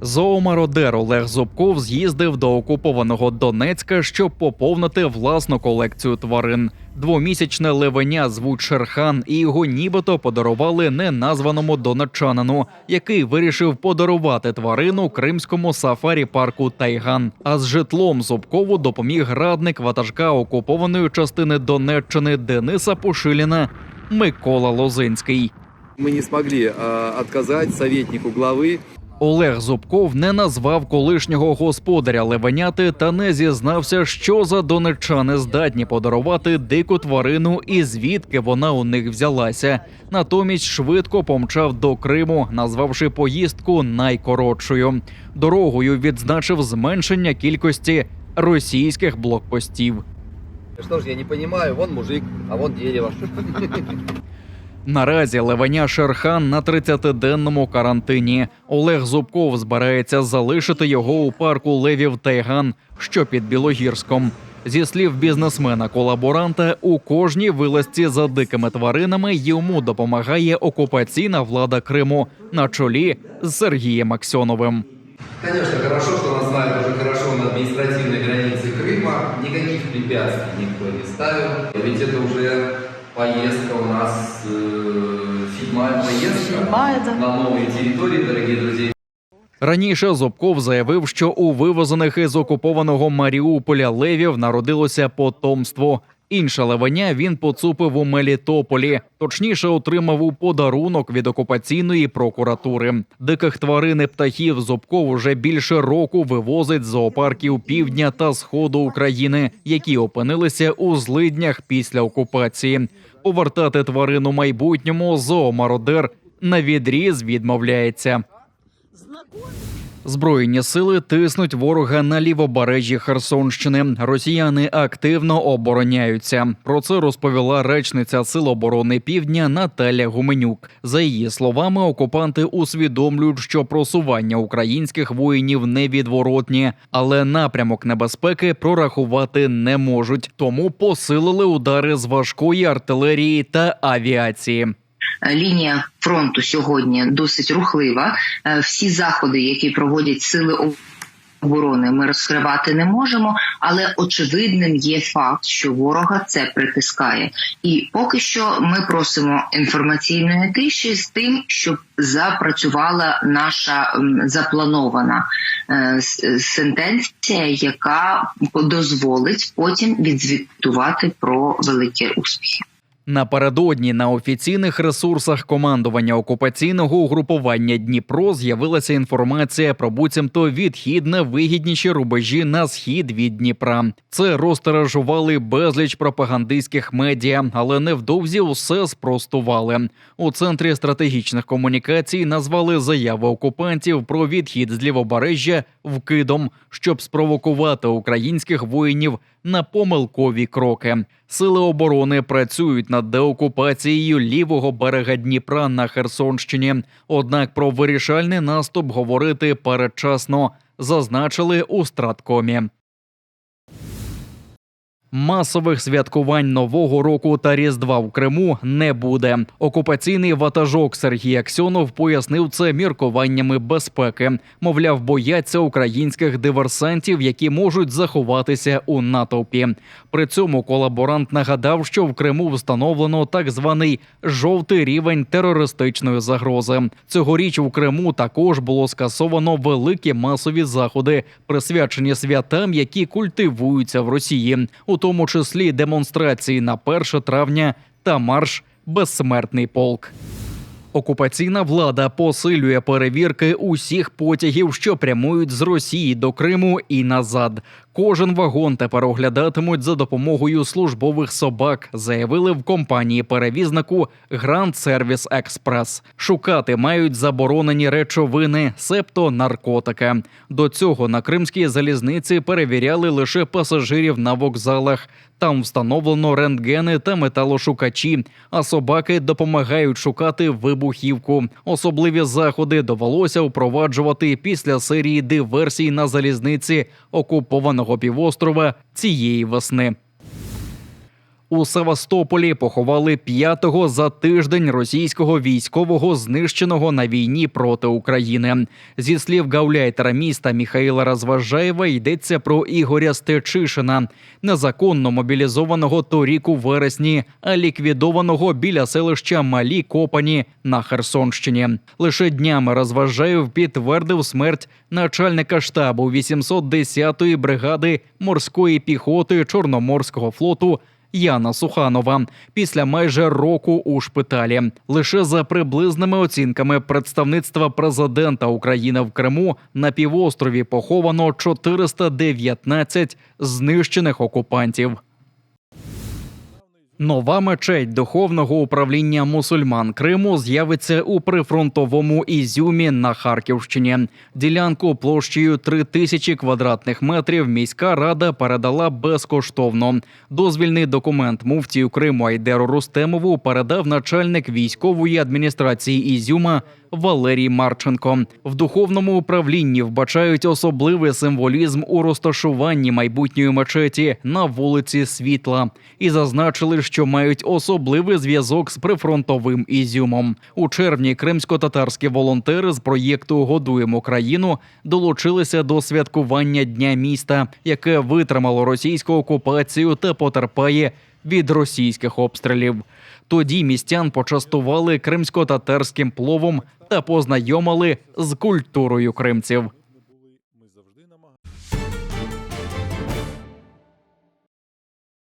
Зоомародер Олег Зубков з'їздив до окупованого Донецька, щоб поповнити власну колекцію тварин. Двомісячне левеня звуть Шерхан, і його нібито подарували неназваному донеччанину, який вирішив подарувати тварину кримському сафарі парку Тайган. А з житлом Зубкову допоміг радник ватажка окупованої частини Донеччини Дениса Пушиліна Микола Лозинський. Мы не смогли э, отказать советнику главы Олег Зубков не назвав колишнього господаря левеняти та не зізнався, що за донеччани здатні подарувати дику тварину і звідки вона у них взялася. Натомість швидко помчав до Криму, назвавши поїздку найкоротшою. Дорогою відзначив зменшення кількості російських блокпостів. Что ж, я не понимаю, вон мужик, а вон дерево. Наразі Левеня Шерхан на 30-денному карантині. Олег Зубков збирається залишити його у парку Левів Тайган, що під Білогірськом. Зі слів бізнесмена-колаборанта, у кожній вилазці за дикими тваринами йому допомагає окупаційна влада Криму на чолі з Сергієм Аксьоновим. Конечно, хорошо, что нас знают уже хорошо на административной границе Крыма. Никаких препятствий никто не ставил. Ведь это уже поездка у нас, э, седьмая поездка Седьмая, да. на новые территории, дорогие друзья. Раніше Зубков заявив, що у вивезених із окупованого Маріуполя левів народилося потомство. Інше левеня він поцупив у Мелітополі, точніше отримав у подарунок від окупаційної прокуратури. Диких тварин і птахів Зубков уже більше року вивозить з зоопарків півдня та сходу України, які опинилися у злиднях після окупації. Повертати тварину майбутньому зоомародер на відріз відмовляється. Збройні сили тиснуть ворога на лівобережжі Херсонщини. Росіяни активно обороняються. Про це розповіла речниця Сил оборони Півдня Наталя Гуменюк. За її словами, окупанти усвідомлюють, що просування українських воїнів невідворотні, але напрямок небезпеки прорахувати не можуть. Тому посилили удари з важкої артилерії та авіації. Е, Лінія фронту сьогодні досить рухлива. Е, Всі заходи, які проводять сили оборони, ми розкривати не можемо, але очевидним є факт, що ворога це притискає. І поки що ми просимо інформаційної тиші з тим, щоб запрацювала наша запланована е, сентенція, яка дозволить потім відзвітувати про великі успіхи. Напередодні на офіційних ресурсах командування окупаційного угрупування Дніпро з'явилася інформація про буцімто відхід на вигідніші рубежі на схід від Дніпра. Це розтиражували безліч пропагандистських медіа, але невдовзі усе спростували. У центрі стратегічних комунікацій назвали заяви окупантів про відхід з лівобережжя вкидом, щоб спровокувати українських воїнів на помилкові кроки. Сили оборони працюють над деокупацією лівого берега Дніпра на Херсонщині. Однак про вирішальний наступ говорити передчасно, зазначили у страткомі. Масових святкувань нового року та різдва в Криму не буде. Окупаційний ватажок Сергій Аксьонов пояснив це міркуваннями безпеки. Мовляв, бояться українських диверсантів, які можуть заховатися у натовпі. При цьому колаборант нагадав, що в Криму встановлено так званий жовтий рівень терористичної загрози. Цьогоріч у Криму також було скасовано великі масові заходи, присвячені святам, які культивуються в Росії, у тому числі демонстрації на 1 травня та марш Безсмертний полк. Окупаційна влада посилює перевірки усіх потягів, що прямують з Росії до Криму і назад. Кожен вагон тепер оглядатимуть за допомогою службових собак, заявили в компанії перевізнику Гранд Сервіс Експрес. Шукати мають заборонені речовини, себто наркотики. До цього на кримській залізниці перевіряли лише пасажирів на вокзалах. Там встановлено рентгени та металошукачі, а собаки допомагають шукати вибухівку. Особливі заходи довелося впроваджувати після серії диверсій на залізниці окупованого півострова цієї весни. У Севастополі поховали п'ятого за тиждень російського військового знищеного на війні проти України. Зі слів гауляйтера міста Міхаїла Розважаєва йдеться про Ігоря Стечишина, незаконно мобілізованого торік у вересні, а ліквідованого біля селища Малі Копані на Херсонщині. Лише днями Розважаєв підтвердив смерть начальника штабу 810-ї бригади морської піхоти Чорноморського флоту Яна Суханова після майже року у шпиталі. Лише за приблизними оцінками представництва президента України в Криму на півострові поховано 419 знищених окупантів. Нова мечеть духовного управління мусульман Криму з'явиться у прифронтовому Ізюмі на Харківщині. Ділянку площею 3 тисячі квадратних метрів міська рада передала безкоштовно. Дозвільний документ муфтію Криму Айдеру Рустемову передав начальник військової адміністрації Ізюма Валерій Марченко. В духовному управлінні вбачають особливий символізм у розташуванні майбутньої мечеті на вулиці Світла і зазначили, що мають особливий зв'язок з прифронтовим ізюмом. У червні кримсько-татарські волонтери з проєкту Годуємо країну долучилися до святкування дня міста, яке витримало російську окупацію та потерпає від російських обстрілів. Тоді містян почастували кримсько-татарським пловом та познайомили з культурою кримців.